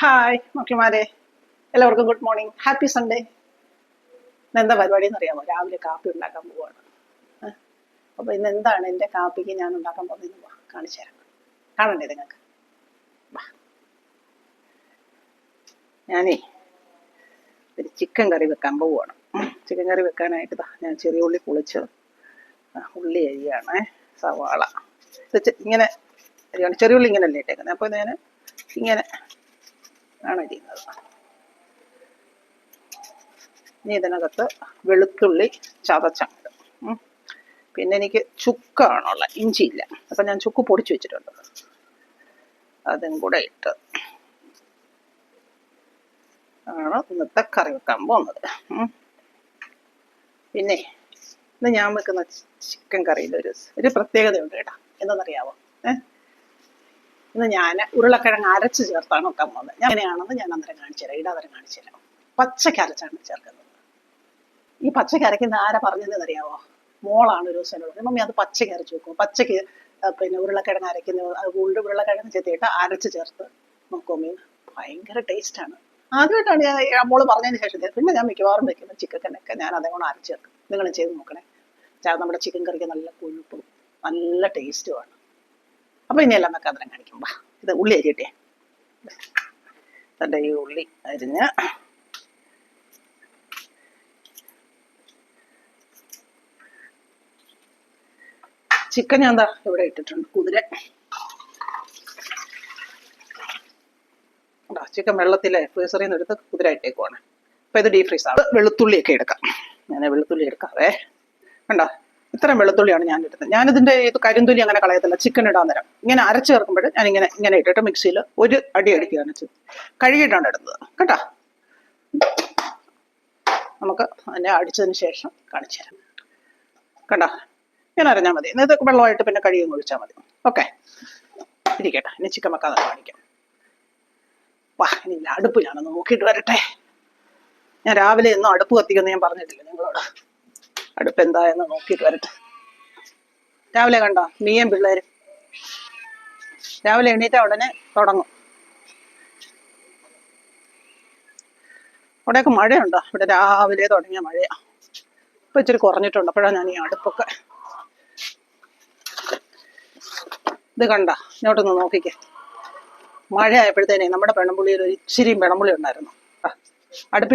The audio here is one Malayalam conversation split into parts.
ഹായ് മക്കളുമാരെ. എല്ലാവർക്കും ഗുഡ് മോർണിംഗ് ഹാപ്പി സൺഡേ എന്താ പരിപാടി എന്നറിയാമോ രാവിലെ കാപ്പി ഉണ്ടാക്കാൻ പോവാണ്. അപ്പോൾ അപ്പൊ ഇന്ന് എന്താണ് എന്റെ കാപ്പിക്ക് ഞാൻ ഉണ്ടാക്കാൻ പോകുന്നത്? വാ കാണിച്ചു തരാം. കാണണ്ടേ നിങ്ങൾക്ക് ഞാനേ ഒരു ചിക്കൻ കറി വെക്കാൻ പോവുകയാണ് ചിക്കൻ കറി വെക്കാനായിട്ട് ഞാൻ ചെറിയ ഉള്ളി പൊളിച്ച് ഉള്ളി അരിയാണ് സവാള. ഇങ്ങനെ അരിയാണ്. ചെറിയ ഉള്ളി ഇങ്ങനെ അല്ലേ ഇട്ടേക്കുന്നത് അപ്പോൾ ഞാൻ ഇങ്ങനെ ആണ് അരിയുന്നത് ഇനി ഇതിനകത്ത് വെളുത്തുള്ളി ചതച്ചങ്ങട്. പിന്നെ എനിക്ക് ചുക്കാണുള്ള ഇഞ്ചിയില്ല. അപ്പം ഞാൻ ചുക്ക് പൊടിച്ചു വെച്ചിട്ടുണ്ട്. അതും കൂടെ ഇട്ട് ആണ് ഇന്നത്തെ കറി വെക്കാൻ പോകുന്നത്. പിന്നെ ഇന്ന് ഞാൻ വെക്കുന്ന ചിക്കൻ കറിയിൽ ഒരു ഒരു പ്രത്യേകതയുണ്ട് കേട്ടോ. എന്തെന്നറിയാവോ? ഏഹ് ഇന്ന് ഞാൻ ഉരുളക്കിഴങ്ങ് അരച്ച് ചേർത്താണ് വെക്കാൻ പോകുന്നത് ഞാൻ എങ്ങനെയാണെന്ന് ഞാൻ അന്നേരം കാണിച്ചു തരാം. ഇടാതരം കാണിച്ചു തരാം. പച്ചക്ക് അരച്ചാണ് ചേർക്കുന്നത്. ഈ പച്ചക്ക് അരയ്ക്കുന്ന ആരാ പറഞ്ഞതെന്ന് അറിയാവോ മോളാണ് ഒരു ദിവസം എന്നോട് മമ്മി അത് പച്ചക്ക് അരച്ച് വെക്കും. പച്ചക്ക് പിന്നെ ഉരുളക്കിഴങ്ങ് അരയ്ക്കുന്ന ഉള്ളി ഉരുളക്കിഴങ്ങ് ചെത്തിയിട്ട് അരച്ച് ചേർത്ത് നോക്കുമ്പോൾ ഭയങ്കര ടേസ്റ്റാണ് ആദ്യമായിട്ടാണ് ഞാൻ മോൾ പറഞ്ഞതിന് ശേഷം. പിന്നെ ഞാൻ മിക്കവാറും വെക്കുന്ന ചിക്കനൊക്കെ ഞാൻ അതേപോലെ അരച്ച് ചേർക്കും. നിങ്ങൾ ചെയ്ത് നോക്കണേ. നമ്മുടെ ചിക്കൻ കറിക്ക് നല്ല കൊഴുപ്പും നല്ല ടേസ്റ്റുമാണ് അപ്പൊ ഇനി എല്ലാം വെക്കാൻ തരം കാണിക്കും. വാ ഇത് ഉള്ളി അരിയട്ടെ. തന്റെ ഈ ഉള്ളി അരിഞ്ഞ് ചിക്കൻ ഞാൻ എന്താ ഇവിടെ ഇട്ടിട്ടുണ്ട് കുതിര. ചിക്കൻ വെള്ളത്തിലെ ഫ്രീസറിൽ നിന്ന് എടുത്ത് കുതിര ഇട്ടേക്കുവാണ്. അപ്പൊ ഇത് ഡീപ് ഫ്രീസ് ആണ്. വെളുത്തുള്ളിയൊക്കെ എടുക്കാം. ഞാൻ വെളുത്തുള്ളി എടുക്കാവേ. കണ്ടോ? ഇത്രയും വെളുത്തുള്ളിയാണ് ഞാൻ ഇടുന്നത്. ഞാനിതിന്റെ ഇത് കരിന്തുള്ളി അങ്ങനെ കളയത്തില്ല. ചിക്കൻ ഇടാൻ നേരം. ഇങ്ങനെ അരച്ച് ചേർക്കുമ്പോൾ ഞാൻ ഇങ്ങനെ ഇങ്ങനെ ഇട്ടിട്ട് മിക്സിയിൽ ഒരു അടി അടിക്കുകയാണ് കഴുകിയിട്ടാണ് ഇടുന്നത്. കേട്ടോ? നമുക്ക് അതിനെ അടിച്ചതിന് ശേഷം കാണിച്ചു തരാം. കണ്ടോ? ഇങ്ങനെ അറിഞ്ഞാൽ മതി. ഇത് വെള്ളമായിട്ട് പിന്നെ കഴുകി ഒഴിച്ചാൽ മതി. ഓക്കെ. ഇരിക്കട്ടെ. ഇനി ചിക്കൻ വെക്കാതെ കാണിക്കാം. വാ ഇനി അടുപ്പിലാണ് നോക്കിയിട്ട് വരട്ടെ. ഞാൻ രാവിലെ ഒന്നും അടുപ്പ് കത്തിക്കുമെന്ന് ഞാൻ പറഞ്ഞിട്ടില്ല നിങ്ങളോട്? അടുപ്പ് എന്തായെന്ന് നോക്കിയിട്ട് വരട്ടെ. രാവിലെ കണ്ടോ? നീയും പിള്ളേരും. രാവിലെ എണീറ്റ ഉടനെ തുടങ്ങും. അവിടെയൊക്കെ മഴയുണ്ടോ? ഇവിടെ രാവിലെ തുടങ്ങിയ മഴയാ. ഇപ്പൊ ഇച്ചിരി കുറഞ്ഞിട്ടുണ്ട്. അപ്പോഴാണ് ഞാൻ ഈ അടുപ്പൊക്കെ ഇത് കണ്ട. ഇങ്ങോട്ടൊന്ന് നോക്കിക്കേ. മഴ ആയപ്പോഴത്തേനെ നമ്മുടെ പെണമ്പുള്ളിയിൽ ഒരു ഇച്ചിരിയും പെണമ്പുള്ളി ഉണ്ടായിരുന്നു. ഒരു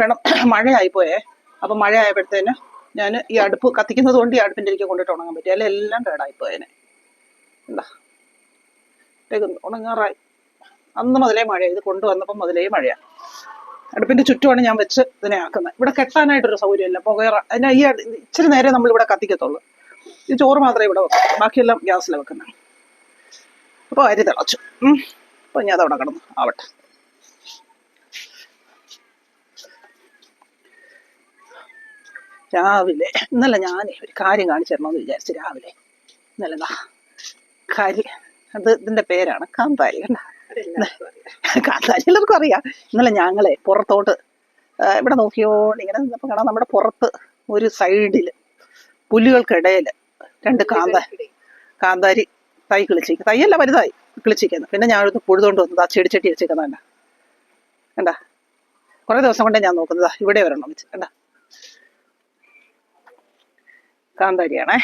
പെണം മഴയായിപ്പോയേ. അപ്പൊ മഴ ആയപ്പോഴത്തേന് ഞാൻ ഈ അടുപ്പ് കത്തിക്കുന്നത് കൊണ്ട് ഈ അടുപ്പിന്റെ എനിക്ക് കൊണ്ടിട്ട് ഉണങ്ങാൻ പറ്റി. അല്ലെ? എല്ലാം കേടായിപ്പോയേനെ. എന്താ ഉണങ്ങാറായി. അന്ന് മുതലേ മഴ ഇത് കൊണ്ടുവന്നപ്പം മുതലേ മഴയാണ് അടുപ്പിന്റെ ചുറ്റുമാണ് ഞാൻ വെച്ച് ഇതിനെ ആക്കുന്നത്. ഇവിടെ കെട്ടാനായിട്ടൊരു സൗകര്യമില്ല. പുകയറ. അതിനാ ഈ ഇച്ചിരി നേരെ നമ്മൾ ഇവിടെ കത്തിക്കത്തുള്ളൂ. ഈ ചോറ് മാത്രമേ ഇവിടെ വെക്കൂ ബാക്കിയെല്ലാം ഗ്യാസിലാണ് വെക്കുന്നത് അപ്പോൾ അരി തിളച്ചു. അപ്പോൾ ഞാൻ അതവിടെ കിടന്നു. ആവട്ടെ. രാവിലെ ഇന്നലെ ഞാൻ ഒരു കാര്യം കാണിച്ചു തരണമെന്ന് വിചാരിച്ചു രാവിലെ. ഇന്നലെ ദാ കരി അത് ഇതിന്റെ പേരാണ് കാന്താരി കണ്ട. കാന്താരി എല്ലാവർക്കും അറിയാം. ഇന്നലെ ഞങ്ങളെ പുറത്തോട്ട് ഇവിടെ നോക്കിയോണ്ട് ഇങ്ങനെ നിന്നപ്പോൾ കാണാം നമ്മുടെ പുറത്ത് ഒരു സൈഡിൽ പുല്ലുകൾക്കിടയിൽ രണ്ട് കാന്ത കാന്താരി തൈ കിളിച്ചിരിക്കും തൈയല്ല വലുതായി കിളിച്ചിരിക്കുന്നത് പിന്നെ ഞാൻ എടുത്ത് പുഴുതുകൊണ്ട് വന്നത് ആ ചെടിച്ചട്ടി വെച്ചേക്കുന്നതല്ല കണ്ട? കുറേ ദിവസം കൊണ്ടേ ഞാൻ നോക്കുന്നത് ഇവിടെ വരണം വെച്ച് കണ്ട. കാന്താരിയാണേ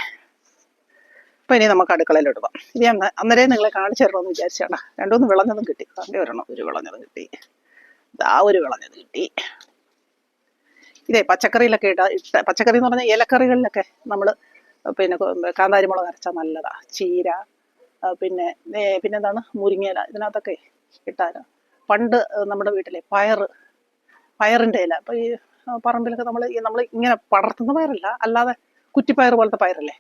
അപ്പൊ ഇനി നമുക്ക് അടുക്കളയിൽ പോകാം. ഇനി അന്ന് അന്നേരം നിങ്ങളെ കാണിച്ചു തരണമെന്ന് വിചാരിച്ചാണ്. രണ്ടുമൂന്ന് വിളഞ്ഞതും കിട്ടി. അങ്ങനെ വരണം? ഒരു വിളഞ്ഞത് കിട്ടി. ഇതാ ഒരു വിളഞ്ഞത് കിട്ടി. ഇതേ പച്ചക്കറിയിലൊക്കെ ഇട്ട ഇട്ട പച്ചക്കറി എന്ന് പറഞ്ഞാൽ ഇലക്കറികളിലൊക്കെ നമ്മൾ പിന്നെ കാന്താരി മുളക് അരച്ചാൽ നല്ലതാ. ചീര പിന്നെ പിന്നെന്താണ്? മുരിങ്ങയില ഇതിനകത്തൊക്കെ ഇട്ടാൽ പണ്ട് നമ്മുടെ വീട്ടിലെ പയറ് പയറിന്റെ ഇല. അപ്പോൾ ഈ പറമ്പിലൊക്കെ നമ്മൾ നമ്മൾ ഇങ്ങനെ പടർത്തുന്ന പയറല്ല. അല്ലാതെ കുറ്റിപ്പയർ പോലത്തെ പയറല്ലേ?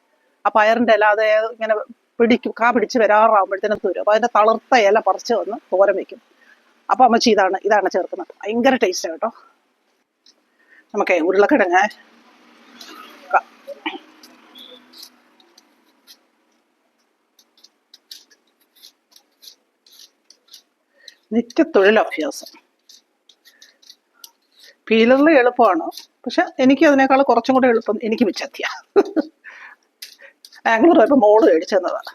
ആ പയറിന്റെ ഇല അത് ഇങ്ങനെ പിടിക്കും കാ പിടിച്ച് വരാറാകുമ്പോഴത്തേനും തൂരും അപ്പോൾ അതിന്റെ തളർത്ത ഇല പറിച്ച് വന്ന് തോരൻ വെക്കും. അപ്പോൾ അമ്മച്ചി ഇതാണ് ഇതാണ് ചേർക്കുന്നത്. ഭയങ്കര ടേസ്റ്റാണ് കേട്ടോ. നമുക്ക് ഉരുളക്കിഴങ്ങ്. നിത്യ തൊഴിലഭ്യാസം പീലറിൽ എളുപ്പമാണ്. പക്ഷെ എനിക്ക് അതിനേക്കാൾ കുറച്ചും കൂടെ എളുപ്പം എനിക്ക് മിച്ചത്തിയ. ബാംഗ്ലൂർ പോയപ്പോൾ മോൾ മേടിച്ചെന്നതാണ്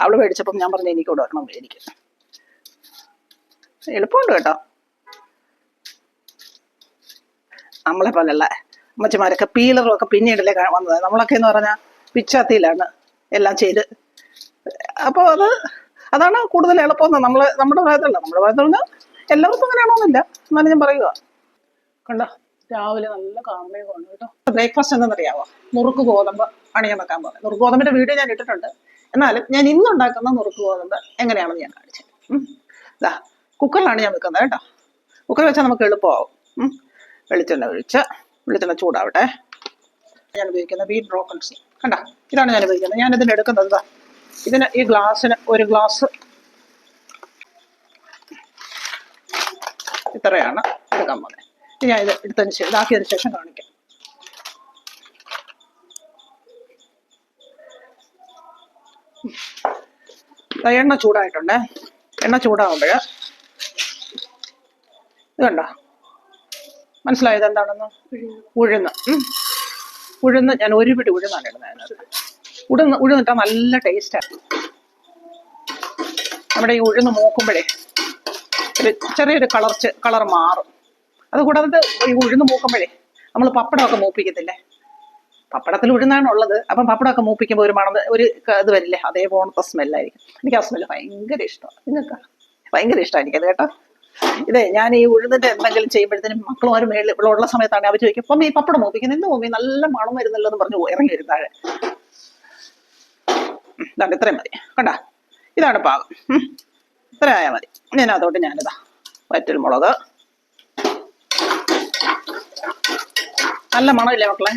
അവൾ മേടിച്ചപ്പം ഞാൻ പറഞ്ഞു എനിക്ക് ഇവിടെ വരണം എനിക്ക്. എളുപ്പമുണ്ട് കേട്ടോ. നമ്മളെ പോലെയല്ല. അമ്മച്ചിമാരൊക്കെ പീലറും ഒക്കെ പിന്നീടല്ലേ വന്നത്. നമ്മളൊക്കെ എന്ന് പറഞ്ഞാൽ പിച്ചാത്തിയിലാണ് എല്ലാം ചെയ്ത്. അപ്പോൾ അത് അതാണ് കൂടുതൽ എളുപ്പം നമ്മൾ നമ്മുടെ ഭാഗത്തുള്ള നമ്മുടെ ഭാഗത്തുള്ള എല്ലാവർക്കും അങ്ങനെയാണോന്നില്ല. എന്നാലും ഞാൻ പറയുക കണ്ടോ? രാവിലെ നല്ല കാർമേഘമാണ് കേട്ടോ. ബ്രേക്ക്ഫാസ്റ്റ് എന്താണെന്നറിയാവോ നുറുക്ക് ഗോതമ്പ് അണിയാൻ വെക്കാൻ പോകുന്നത് നുറുക്ക് ഗോതമ്പിന്റെ വീഡിയോ ഞാൻ ഇട്ടിട്ടുണ്ട്. എന്നാലും ഞാൻ ഇന്ന് ഉണ്ടാക്കുന്ന നുറുക്ക് ഗോതമ്പ് എങ്ങനെയാണെന്ന് ഞാൻ കാണിച്ചത് ഇതാ കുക്കറിലാണ് ഞാൻ വെക്കുന്നത് കേട്ടോ. കുക്കറിൽ വെച്ചാൽ നമുക്ക് എളുപ്പമാവും. വെളിച്ചെണ്ണ ഒഴിച്ച് വെളിച്ചെണ്ണ ചൂടാവട്ടെ. ഞാൻ ഉപയോഗിക്കുന്ന വീറ്റ് ബ്രോക്കൺസ് കണ്ട? ഇതാണ് ഞാൻ ഉപയോഗിക്കുന്നത്. ഞാൻ ഇതിന് എടുക്കുന്നത് ഇതാ ഇതിന് ഈ ഗ്ലാസ്സിന് ഒരു ഗ്ലാസ് ഇത്രയാണ് എടുക്കാൻ പോകുന്നത്. ഞാൻ ഇത് എടുത്തതിന് ശേഷം ഇതാക്കിയതിന് ശേഷം കാണിക്കാം. എണ്ണ ചൂടായിട്ടുണ്ട്. എണ്ണ ചൂടാകുമ്പോൾ ഇത് കണ്ടോ? മനസ്സിലായത് എന്താണെന്ന് ഉഴുന്ന്. ഉഴുന്ന് ഞാൻ ഒരു പിടി ഉഴുന്നാണ് ഇടുന്നത് ഉഴുന്ന് ഉഴുന്നിട്ടാൽ നല്ല ടേസ്റ്റാണ് നമ്മുടെ ഈ ഉഴുന്ന് മൂക്കുമ്പോഴേ ഒരു ചെറിയൊരു കളർ കളർ മാറും. അതുകൂടാതെ ഈ ഉഴുന്ന് മൂക്കുമ്പോഴേ നമ്മൾ പപ്പടമൊക്കെ മൂപ്പിക്കത്തില്ലേ? പപ്പടത്തിൽ ഉഴുന്നാണ് ഉള്ളത്. അപ്പം പപ്പടമൊക്കെ മൂപ്പിക്കുമ്പോൾ ഒരു മണം ഒരു ഇത് വരില്ലേ? അതേ പോണത്തെ സ്മെല്ലായിരിക്കും എനിക്ക് ആ സ്മെല്ല് ഭയങ്കര ഇഷ്ടമാണ്. നിങ്ങൾക്ക്? ഭയങ്കര ഇഷ്ടമാണ് എനിക്കത് കേട്ടോ. ഇതേ ഞാൻ ഈ ഉഴുന്നിന്റെ എന്തെങ്കിലും ചെയ്യുമ്പോഴത്തേനും മക്കളും ആരും മേളിൽ ഇവിടെ ഉള്ള സമയത്താണ് അവർ ചോദിക്കും അപ്പം ഈ പപ്പടം മൂപ്പിക്കുന്നത് എന്ത് മൂമി നല്ല മണം വരുന്നല്ലോ എന്ന് പറഞ്ഞു ഇറങ്ങി വരും താഴെ. ഇതാണ്ട് ഇത്രയും മതി. കണ്ട? ഇതാണ് പാകം. ഇത്ര ആയാൽ മതി. ഞാൻ അതോട്ട് ഞാനിതാ വറ്റൽ മുളക് നല്ല മണമില്ലേ മക്കളെ?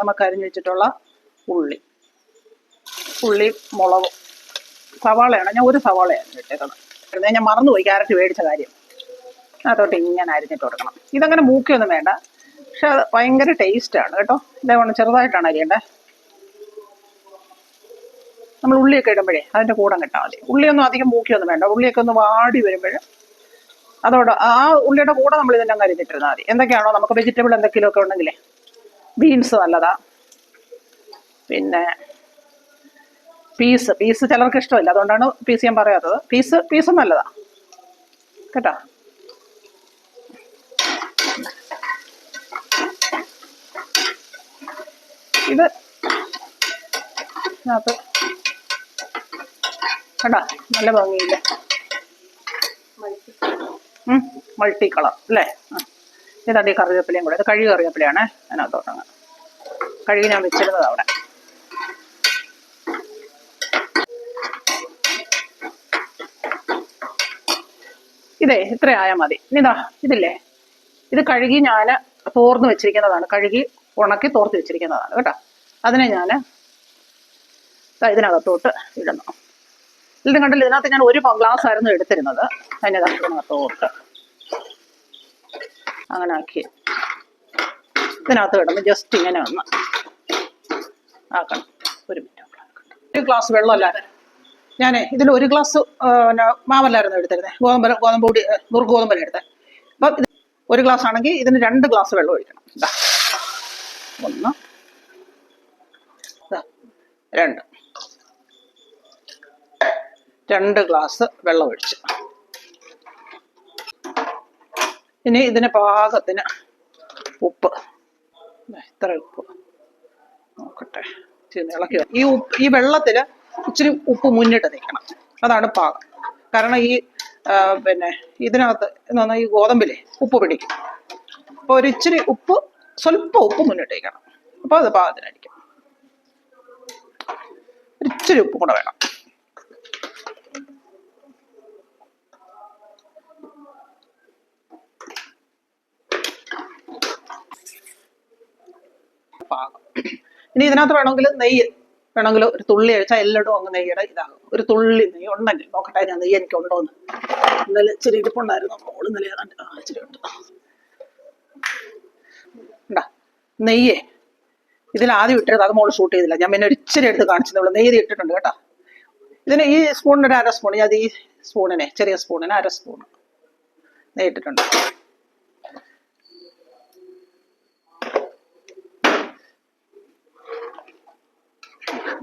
നമുക്ക് അരിഞ്ഞു വെച്ചിട്ടുള്ള ഉള്ളി. ഉള്ളി മുളകും സവാളയാണ്. ഞാൻ ഒരു സവാളയാണ് ഇട്ടേക്കുന്നത്. ഞാൻ മറന്നുപോയി ക്യാരറ്റ് മേടിച്ച കാര്യം. അതോട്ട് ഇങ്ങനെ അരിഞ്ഞിട്ട് കൊടുക്കണം. ഇതങ്ങനെ മൂക്കിയൊന്നും വേണ്ട. പക്ഷെ അത് ഭയങ്കര ടേസ്റ്റാണ് കേട്ടോ. ഇതേപോലെ ചെറുതായിട്ടാണ് അരിയേണ്ടത് നമ്മൾ ഉള്ളിയൊക്കെ ഇടുമ്പോഴേ അതിന്റെ കൂടെ കിട്ടാൽ മതി ഉള്ളിയൊന്നും അധികം മൂക്കിയൊന്നും വേണ്ട. ഉള്ളിയൊക്കെ ഒന്ന് വാടി വരുമ്പോൾ അതോടെ ആ ഉള്ളിയുടെ കൂടെ നമ്മൾ ഇതെല്ലാം കരുതിട്ടിരുന്നാൽ മതി. എന്തൊക്കെയാണോ നമുക്ക് വെജിറ്റബിൾ എന്തെങ്കിലുമൊക്കെ ഉണ്ടെങ്കിലേ. ബീൻസ് നല്ലതാ. പിന്നെ പീസ് പീസ് ചിലർക്ക് ഇഷ്ടമില്ല. അതുകൊണ്ടാണ് പീസ് ഞാൻ പറയാത്തത്. പീസ് പീസ് നല്ലതാ. കേട്ടോ? ഇത് കണ്ടാ? നല്ല ഭംഗിയില്ലേ? മൾട്ടി കളർ അല്ലേ? ഈ കറിവേപ്പിലയും കൂടെ. ഇത് കഴുകി കറിവേപ്പിലയാണ് അതിനകത്തോട്ടങ്ങ്. കഴുകി ഞാൻ വെച്ചിരുന്നത് അവിടെ. ഇതേ ഇത്ര ആയാൽ മതി. ഇതാ ഇതില്ലേ? ഇത് കഴുകി ഞാൻ തോർന്ന് വെച്ചിരിക്കുന്നതാണ്. കഴുകി ഉണക്കി തോർത്ത് വെച്ചിരിക്കുന്നതാണ് കേട്ടോ? അതിനെ ഞാൻ ഇതിനകത്തോട്ട് ഇടുന്നു. ഇതിന് കണ്ടില്ല ഇതിനകത്ത് ഞാൻ ഒരു ഗ്ലാസ് ആയിരുന്നു എടുത്തിരുന്നത്. അതിന്റെ കഷ്ണത്തോട്ട് അങ്ങനെ ആക്കി. ഇതിനകത്ത് കിടന്ന് ജസ്റ്റ് ഇങ്ങനെ ഒന്ന് ആക്കണം. ഒരു മിനിറ്റ് ഒരു ഗ്ലാസ് വെള്ളമല്ല. ഞാൻ ഇതിൽ ഒരു ഗ്ലാസ് മാവല്ലായിരുന്നു എടുത്തിരുന്നത് ഗോതമ്പ് ഗോതമ്പ് പൊടി നുറുക്ക് ഗോതമ്പല എടുത്തത് അപ്പം ഇത് ഒരു ഗ്ലാസ് ആണെങ്കിൽ ഇതിന് രണ്ട് ഗ്ലാസ് വെള്ളം ഒഴിക്കണം. ഒന്ന്. രണ്ട്. രണ്ട് ഗ്ലാസ് വെള്ളമൊഴിച്ച്. ഇനി ഇതിന് പാകത്തിന് ഉപ്പ്. ഇത്ര ഉപ്പ്. നോക്കട്ടെ. ഇളക്കി ഈ ഉപ്പ് ഈ വെള്ളത്തിൽ ഇച്ചിരി ഉപ്പ് മുന്നിട്ട് നിൽക്കണം. അതാണ് പാകം. കാരണം ഈ പിന്നെ ഇതിനകത്ത് എന്താ ഈ ഗോതമ്പിലെ ഉപ്പ് പിടിക്കും. അപ്പോൾ ഒരു ഇച്ചിരി ഉപ്പ് സ്വല്പം ഉപ്പ് മുന്നിട്ട് നിൽക്കണം. അപ്പോൾ അത് പാകത്തിനായിരിക്കും ഒരു ഇച്ചിരി ഉപ്പ് കൂടെ വേണം. പാകം. ഇനി ഇതിനകത്ത് വേണമെങ്കിൽ നെയ്യ് വേണമെങ്കിൽ ഒരു തുള്ളി അഴിച്ചാൽ എല്ലായിടും അങ്ങ് നെയ്യുടെ ഇതാകും. ഒരു തുള്ളി നെയ്യ് ഉണ്ടെങ്കിൽ നോക്കട്ടെ ഞാൻ നെയ്യ് എനിക്ക് ഉണ്ടോ എന്ന് ഇന്നലെ ഇച്ചിരി ഇരിപ്പുണ്ടായിരുന്നു മോൾ ഇന്നലെ ഏതാണ്ട് ആ ഇച്ചിരി ഉണ്ട്. ഉണ്ടാ നെയ്യേ. ഇതിൽ ആദ്യം ഇട്ടത് അത് മോൾ ഷൂട്ട് ചെയ്തില്ല. ഞാൻ പിന്നെ ഒരു ഇച്ചിരി എടുത്ത് കാണിച്ചതേ നെയ്യ് ഇട്ടിട്ടുണ്ട് കേട്ടോ. ഇതിന് ഈ സ്പൂണിന് ഒരു അര സ്പൂൺ ഞാൻ ഈ സ്പൂണിനെ ചെറിയ സ്പൂണിന് അര സ്പൂൺ നെയ്യ് ഇട്ടിട്ടുണ്ട്.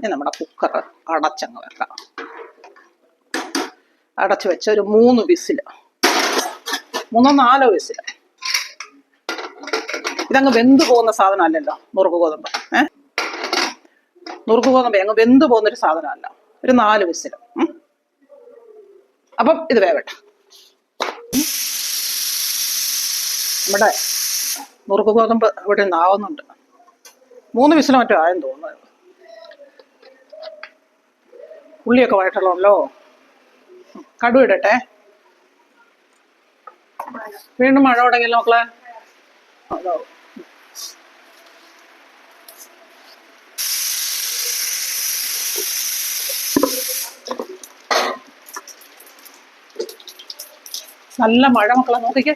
ഇനി നമ്മുടെ കുക്കർ അടച്ചങ്ങ് വെക്കാം. അടച്ചു വെച്ച ഒരു മൂന്ന് വിസിൽ മൂന്നോ നാലോ വിസിൽ ഇതങ്ങ് വെന്ത് പോകുന്ന സാധനമല്ലല്ലോ നുറുക്ക് ഗോതമ്പ്. ഏ? നുറുക്ക് ഗോതമ്പ് അങ്ങ് വെന്ത് പോകുന്നൊരു സാധനമല്ല. ഒരു നാല് വിസിൽ അപ്പം ഇത് വേവട്ടെ. നമ്മുടെ നുറുക്ക് ഗോതമ്പ് ഇവിടെ നിന്നാവുന്നുണ്ട് മൂന്ന് വിസിൽ മറ്റോ ആയെന്ന് തോന്നുന്നത് ഉള്ളിയൊക്കെ വഴറ്റണമല്ലോ? കടു ഇടട്ടെ വീണ്ടും മഴ തുടങ്ങിയല്ലോ മക്കളെ? നല്ല മഴ മക്കളെ നോക്കിക്കേ.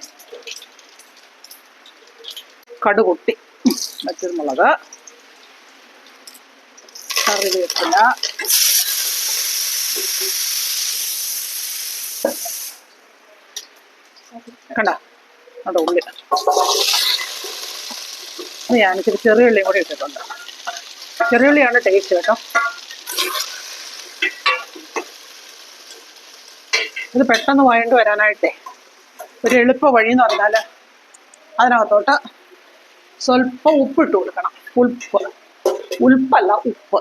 കടു കടുകുട്ടി പച്ചമുളക് കറിവേപ്പില. കണ്ട? അവിടെ ഉള്ളി? അത് ഞാനിച്ചിരി ചെറിയ ഉള്ളിയും കൂടി ഇട്ടിട്ടുണ്ട്. ചെറിയ ഉള്ളിയാണ് ടേസ്റ്റ് കേട്ടോ. ഇത് പെട്ടെന്ന് വഴണ്ട് വരാനായിട്ടേ ഒരു എളുപ്പ വഴി എന്ന് പറഞ്ഞാൽ അതിനകത്തോട്ട് സ്വല്പം ഉപ്പിട്ട് കൊടുക്കണം. ഉൽപ്പ് ഉൽപ്പല്ല ഉപ്പ്.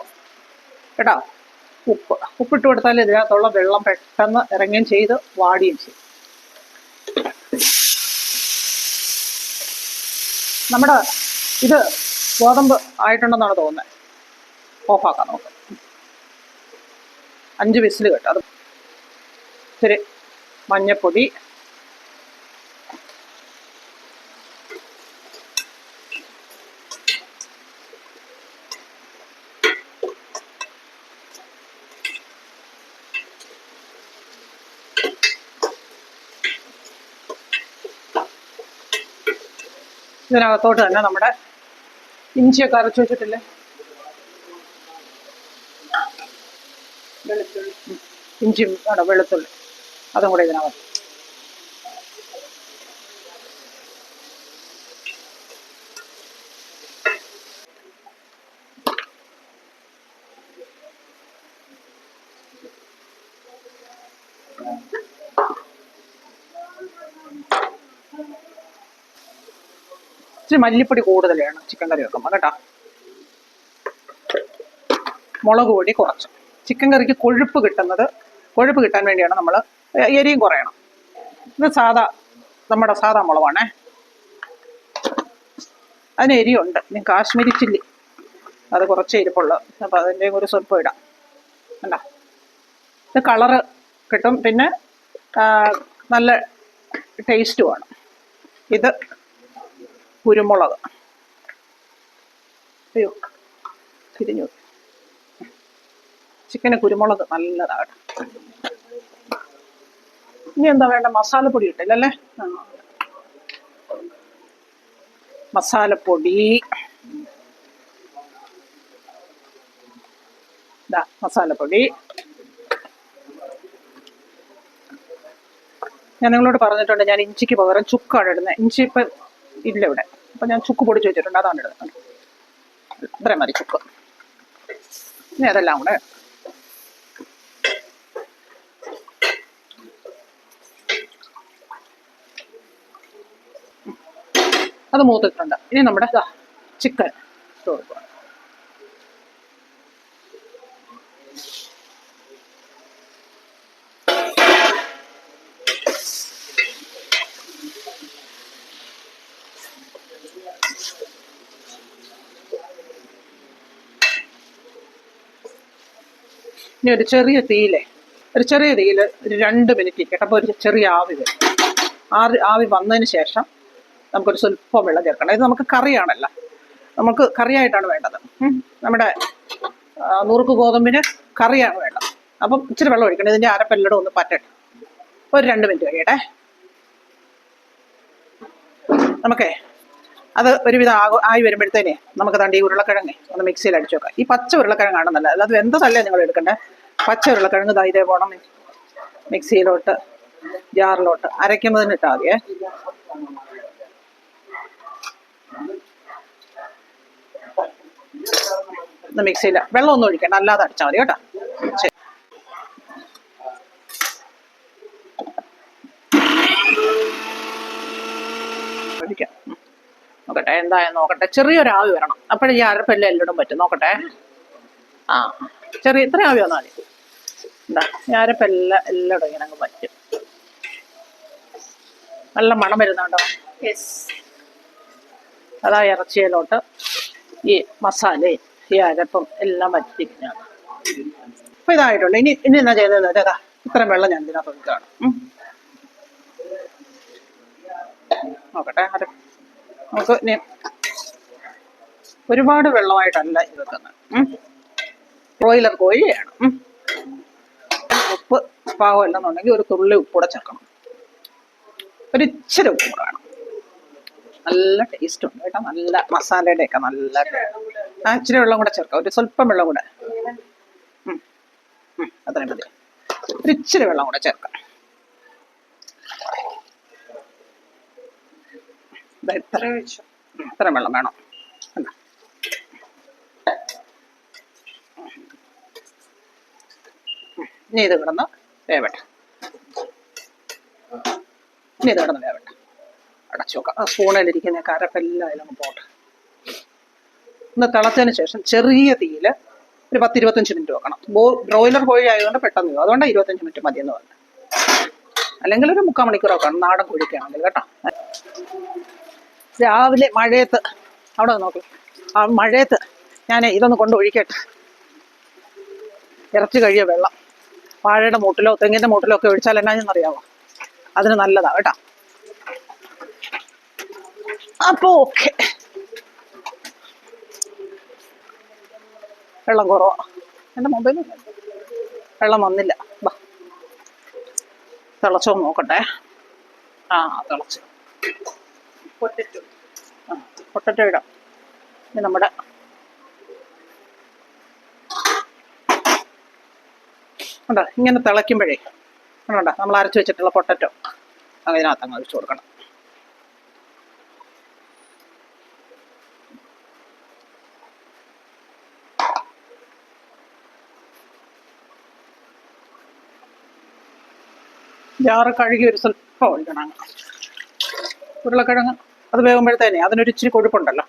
കേട്ടോ? ഉപ്പ്. ഉപ്പിട്ട് കൊടുത്താൽ ഇതിനകത്തുള്ള വെള്ളം പെട്ടെന്ന് ഇറങ്ങുകയും ചെയ്ത് വാടുകയും ചെയ്യും. നമ്മുടെ ഇത് ഗോതമ്പ് ആയിട്ടുണ്ടെന്നാണ് തോന്നുന്നത്. ഓഫാക്കാം നമുക്ക്. അഞ്ച് വിസിൽ കേട്ടോ. അത് ഇത്തിരി മഞ്ഞപ്പൊടി ഇതിനകത്തോട്ട് തന്നെ നമ്മുടെ ഇഞ്ചിയൊക്കെ അരച്ചു വെച്ചിട്ടില്ലേ? വെളുത്തുള്ളി. ഇഞ്ചിയും വേണ്ട വെളുത്തുള്ളി. അതും കൂടെ ഇതിനകത്ത്. ഇച്ചിരി മല്ലിപ്പൊടി കൂടുതൽ വേണം ചിക്കൻ കറി വെക്കുമ്പോൾ കേട്ടോ. മുളക് പൊടി കുറച്ച്. ചിക്കൻ കറിക്ക് കൊഴുപ്പ് കിട്ടുന്നത് കൊഴുപ്പ് കിട്ടാൻ വേണ്ടിയാണ് നമ്മൾ എരിയും കുറയണം. ഇത് സാധാ നമ്മുടെ സാധാ മുളകാണേ. അതിന് എരിയുണ്ട്. ഇനി കാശ്മീരി ചില്ലി. അത് കുറച്ച് എരിപ്പുള്ളു. അപ്പോൾ അതിന്റെയും ഒരു സ്വല്പം ഇടാം. അല്ല ഇത് കളറ് കിട്ടും. പിന്നെ നല്ല ടേസ്റ്റുമാണ് ഇത് കുരുമുളക്. അയ്യോ തിരിഞ്ഞു. ചിക്കന് കുരുമുളക് നല്ലതാണ് ഇനി എന്താ വേണ്ട? മസാലപ്പൊടി ഇട്ടില്ലല്ലേ? മസാലപ്പൊടി. മസാലപ്പൊടി. ഞാൻ നിങ്ങളോട് പറഞ്ഞിട്ടുണ്ട് ഞാൻ ഇഞ്ചിക്ക് പകരം ചുക്കാണ് ഇടുന്നത്. ഇഞ്ചി ഇപ്പം ഇല്ല ഇവിടെ. അപ്പം ഞാൻ ചുക്ക് പൊടിച്ച് വെച്ചിട്ടുണ്ട്. അതാണ് ഇടുന്നത് ഇത്രയും മതി ചുക്ക്. ഇനി അതെല്ലാം കൂടെ അത് മൂത്തിട്ടുണ്ട്. ഇനി നമ്മുടെ ചിക്കൻ ഇട്ട് ഇനി ഒരു ചെറിയ തീയിലെ ഒരു ചെറിയ തീയിൽ ഒരു രണ്ട് മിനിറ്റ് ഇരിക്കട്ടെ. അപ്പോൾ ഒരു ചെറിയ ആവി വരും. ആവി ആവി വന്നതിന് ശേഷം നമുക്കൊരു സ്വല്പം വെള്ളം ചേർക്കണം. ഇത് നമുക്ക് കറിയാണല്ലോ. നമുക്ക് കറിയായിട്ടാണ് വേണ്ടത്. നമ്മുടെ നുറുക്ക് ഗോതമ്പിന് കറിയാണ് വേണ്ടത്. അപ്പം ഇച്ചിരി വെള്ളം ഒഴിക്കണം. ഇതിന്റെ അരപ്പെല്ലടം ഒന്ന് പറ്റട്ടെ. ഒരു രണ്ട് മിനിറ്റ് കഴിയട്ടെ. നമുക്കേ അത് ഒരുവിധം ആകു ആയി വരുമ്പോഴത്തേനെ നമുക്ക് തണ്ടി ഉരുളക്കിഴങ്ങ് ഒന്ന് മിക്സിയിൽ അടിച്ചു വെക്കാം. ഈ പച്ച ഉരുളക്കിഴങ്ങാണ് നല്ലത്. എന്ത് വെന്തതല്ലേ നിങ്ങൾ എടുക്കണ്ടേ? പച്ച ഉരുളക്കിഴങ്ങ് ഇതാ ഇതേ പോണം. മിക്സിയിലോട്ട് ജാറിലോട്ട്. അരയ്ക്കുമ്പോൾ ഇട്ടാൽ മതിയേ ഒന്ന് മിക്സിയിൽ വെള്ളമൊന്നും ഒഴിക്കണ്ട അല്ലാതെ അടിച്ചാൽ മതി കേട്ടോ. ശരി. നോക്കട്ടെ എന്തായാലും നോക്കട്ടെ. ചെറിയൊരു ആവി വരണം. അപ്പോഴേ ഈ അരപ്പെല്ലാം എല്ലാം പറ്റും. നോക്കട്ടെ. ആ ചെറിയ ഇത്ര ആവി വന്നാൽ മതി. എന്താ അരപ്പെല്ലാം എല്ലാം ഇങ്ങനെ അങ്ങ് പറ്റും. നല്ല മണം വരുന്നുണ്ടോ? യെസ് അതാ ഇറച്ചിയിലോട്ട് ഈ മസാലയും ഈ അരപ്പും എല്ലാം വറ്റിക്കുന്നതാണ് അപ്പൊ ഇതായിട്ടുള്ളു. ഇനി ഇനി എന്നാ ചെയ്തത് അതാ ഇത്രയും വെള്ളം ഞാൻ ഇതിനകത്ത് ഒഴിക്കുകയാണ്. നോക്കട്ടെ അര നമുക്ക് ഇനി ഒരുപാട് വെള്ളമായിട്ടല്ല ഇത് വെക്കുന്നത്. ബ്രോയിലർ കോഴിയാണ്. ഉം. അല്ലെന്നുണ്ടെങ്കിൽ ഒരു തുള്ളി ഉപ്പൂടെ ചേർക്കണം. ഒരു ഇച്ചിരി ഉപ്പ് വേണം. നല്ല ടേസ്റ്റ് ഉണ്ട് കേട്ടോ. നല്ല മസാലയുടെ ഒക്കെ നല്ല ആ ഇച്ചിരി വെള്ളം കൂടെ ചേർക്കാം. ഒരു സ്വല്പം വെള്ളം കൂടെ. അത്രയും മതി. ഒരു ഇച്ചിരി വെള്ളം കൂടെ ചേർക്കാം. ഇത്ര. ഇത്ര വെള്ളം വേണം. ഇനി ഇത് കിടന്ന് വേവട്ടെ. ഇനി ഇത് കിടന്ന് വേവട്ടെ. അടച്ചു നോക്കാം ആ സ്പൂണിലിരിക്കുന്ന കരപ്പെല്ലാം അതിലങ്ങ് പോട്ടെ. ഒന്ന് തിളച്ചതിന് ശേഷം ചെറിയ തീയിൽ ഒരു പത്ത് ഇരുപത്തഞ്ച് മിനിറ്റ് വെക്കണം. ബോ ബ്രോയിലർ കോഴി ആയതുകൊണ്ട് പെട്ടെന്ന് പോകും അതുകൊണ്ട് ഇരുപത്തഞ്ച് മിനിറ്റ് മതി എന്ന് പറഞ്ഞു അല്ലെങ്കിൽ ഒരു മുക്കാൽ മണിക്കൂർ വെക്കണം. നാടൻ കോഴിക്കാണെങ്കിൽ കേട്ടോ. രാവിലെ മഴയത്ത് അവിടെ നോക്കി. ആ മഴയത്ത് ഞാൻ ഇതൊന്ന് കൊണ്ട് ഒഴിക്കട്ടെ. ഇറച്ചി കഴിയ വെള്ളം. വാഴയുടെ മൂട്ടിലോ തെങ്ങിന്റെ മൂട്ടിലോ ഒക്കെ ഒഴിച്ചാൽ അറിയാവോ? അതിന് നല്ലതാ കേട്ടോ. അപ്പൊ ഓക്കെ വെള്ളം കുറവാ. എന്റെ മൊബൈലിൽ വെള്ളം വന്നില്ല. ബാ. തിളച്ചോ നോക്കട്ടെ. ആ തിളച്ചു. പൊട്ടറ്റോ ആ പൊട്ടറ്റോ ഇടാം. നമ്മുടെ ഉണ്ടോ? ഇങ്ങനെ തിളയ്ക്കുമ്പോഴേ കണ്ടോ നമ്മൾ അരച്ച് വെച്ചിട്ടുള്ള പൊട്ടറ്റോ അതിനകത്ത് അങ്ങ് ഒഴിച്ചു കൊടുക്കണം. ജാറ് കഴുകി ഒരു സ്വല്പം ഒഴിക്കണം. ഉരുളക്കിഴങ്ങ് അത് വേകുമ്പോഴത്തേനെ അതിനൊരു ഇച്ചിരി കൊഴുപ്പുണ്ടല്ലോ.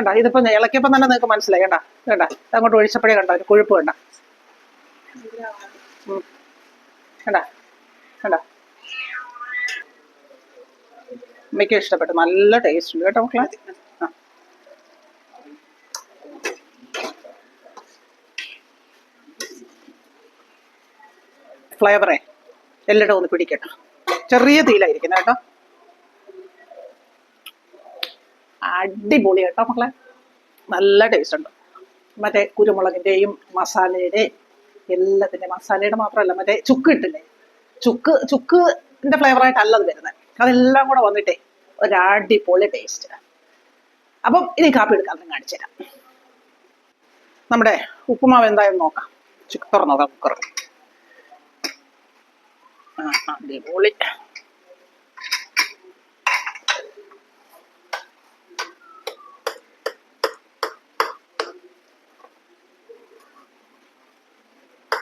കണ്ട. ഇതിപ്പോ ഇളക്കിയപ്പോ തന്നെ നിങ്ങൾക്ക് മനസ്സിലായി. കണ്ട. കണ്ട. അങ്ങോട്ട് ഒഴിച്ചപ്പോഴേ കണ്ട. ഒരു കൊഴുപ്പ് കണ്ട. കണ്ട. കണ്ട. അമ്മയ്ക്ക് ഇഷ്ടപ്പെട്ടു. നല്ല ടേസ്റ്റ് ഉണ്ട് കേട്ടോ മക്കളെ. ഫ്ലേവറേ എല്ലാം ഒന്ന് പിടിക്കട്ടോ ചെറിയ തീയിലായിരിക്കുന്നത് കേട്ടോ. അടിപൊളി കേട്ടോ മക്കളെ. നല്ല ടേസ്റ്റ് ഉണ്ട്. മറ്റേ കുരുമുളകിന്റെയും മസാലയുടെയും എല്ലാത്തിന്റെ മസാലയുടെ മാത്രമല്ല മറ്റേ ചുക്ക് ഇട്ടില്ലേ? ചുക്ക് ചുക്കിന്റെ ഫ്ലേവറായിട്ടല്ല അത് വരുന്നത് അതെല്ലാം കൂടെ വന്നിട്ടേ ഒരു അടിപൊളി ടേസ്റ്റ് അപ്പം ഇനി കാപ്പി എടുക്കാൻ കാണിച്ചു തരാം. നമ്മുടെ ഉപ്പുമാവ് എന്തായാലും നോക്കാം. ചുക്ക് നോക്കാം കുക്കർ ആ അടിപൊളി.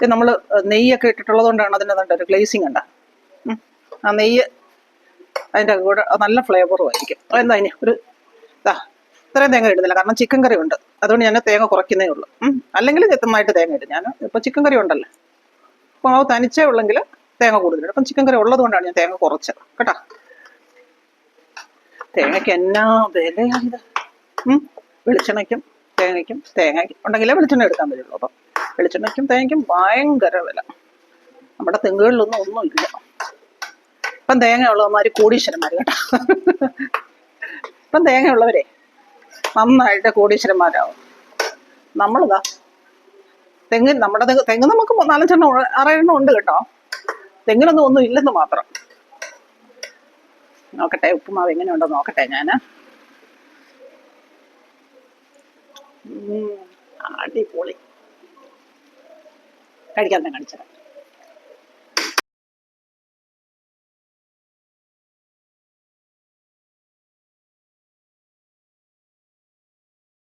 നമ്മൾ നെയ്യൊക്കെ ഇട്ടിട്ടുള്ളത് കൊണ്ടാണ് അതിന്റെ നല്ല ഒരു ഗ്ലേസിങ് ഉണ്ട് ആ നെയ്യ് അതിന്റെ കൂടെ നല്ല ഫ്ലേവറും ആയിരിക്കും. എന്താ ഇനി? ഒരു ഇതാ ഇത്രയും തേങ്ങ ഇടുന്നില്ല. കാരണം ചിക്കൻ കറി ഉണ്ട്. അതുകൊണ്ട് ഞാൻ തേങ്ങ കുറയ്ക്കുന്നേ ഉള്ളൂ. അല്ലെങ്കിൽ ചെത്തമായിട്ട് തേങ്ങ ഇടും. ഞാൻ ഇപ്പോൾ ചിക്കൻ കറി ഉണ്ടല്ലോ. അപ്പോൾ മാവ് തനിച്ചേ ഉള്ളെങ്കിൽ തേങ്ങ കൂടുതലിടും അപ്പം ചിക്കൻ കറി ഉള്ളത് കൊണ്ടാണ് ഞാൻ തേങ്ങ കുറച്ചത്. കേട്ടോ? തേങ്ങയ്ക്ക് എന്നാ വിലയാണിത്. വെളിച്ചെണ്ണയ്ക്കും തേങ്ങയ്ക്കും തേങ്ങ ഉണ്ടെങ്കിലേ വെളിച്ചെണ്ണ എടുക്കാൻ പറ്റുള്ളൂ അപ്പം. വെളിച്ചെണ്ണയ്ക്കും തേങ്ങയ്ക്കും ഭയങ്കര വില. നമ്മുടെ തെങ്ങുകളിലൊന്നും ഒന്നുമില്ല. ഇപ്പം തേങ്ങ ഉള്ളവന്മാർ കോടീശ്വരന്മാർ കേട്ടോ. ഇപ്പം തേങ്ങ ഉള്ളവരെ നന്നായിട്ട് കോടീശ്വരന്മാരാവും. നമ്മളിതാ തെങ്ങ് നമ്മുടെ തെങ്ങ് തെങ്ങ് നമുക്ക് നാലഞ്ചെണ്ണം ആറെണ്ണം ഉണ്ട് കേട്ടോ. തെങ്ങിനൊന്നും ഒന്നും ഇല്ലെന്ന് മാത്രം. നോക്കട്ടെ ഉപ്പുമാവ് എങ്ങനെയുണ്ടോ നോക്കട്ടെ ഞാൻ അടിപൊളി. കഴിക്കാൻ തന്നെ കാണിച്ചത്